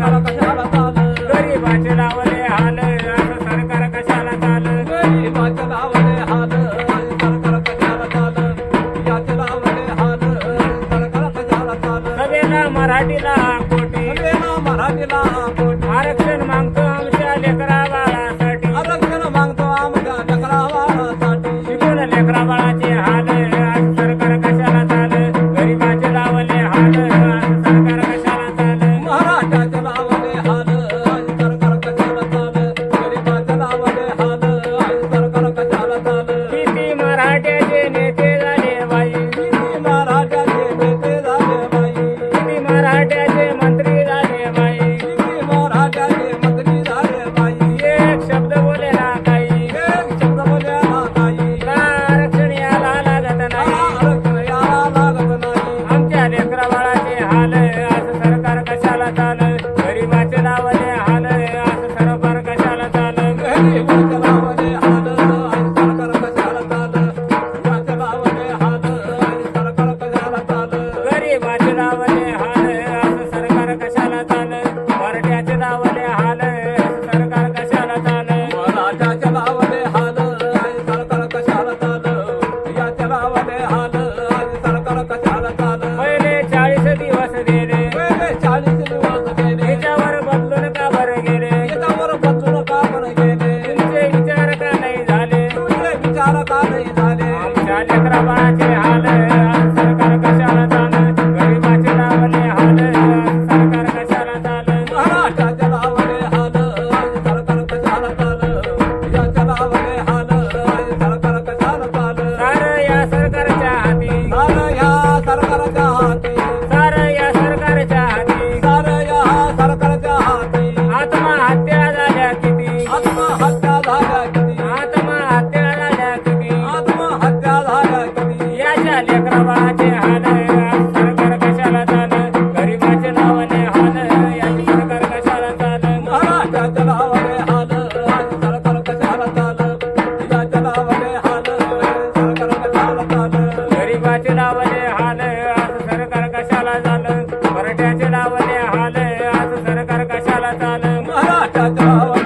कशाला चाल गरीबाचे लावले हाल असं सरकार कशाला चाल गरीबाचे लावले हाल सरकार कशाला चाल याचे लावले हाल सरकार कशाला चाल सगळ्यांना मराठीला कोटी सगळ्यांना मराठीला कोटी आरक्षण मागतो. चलावले चार चाले चाले चार चक्रा कशाला झालं मराठ्याचे लावले हाल आज सरकार कशाला चाल महाराष्ट्रात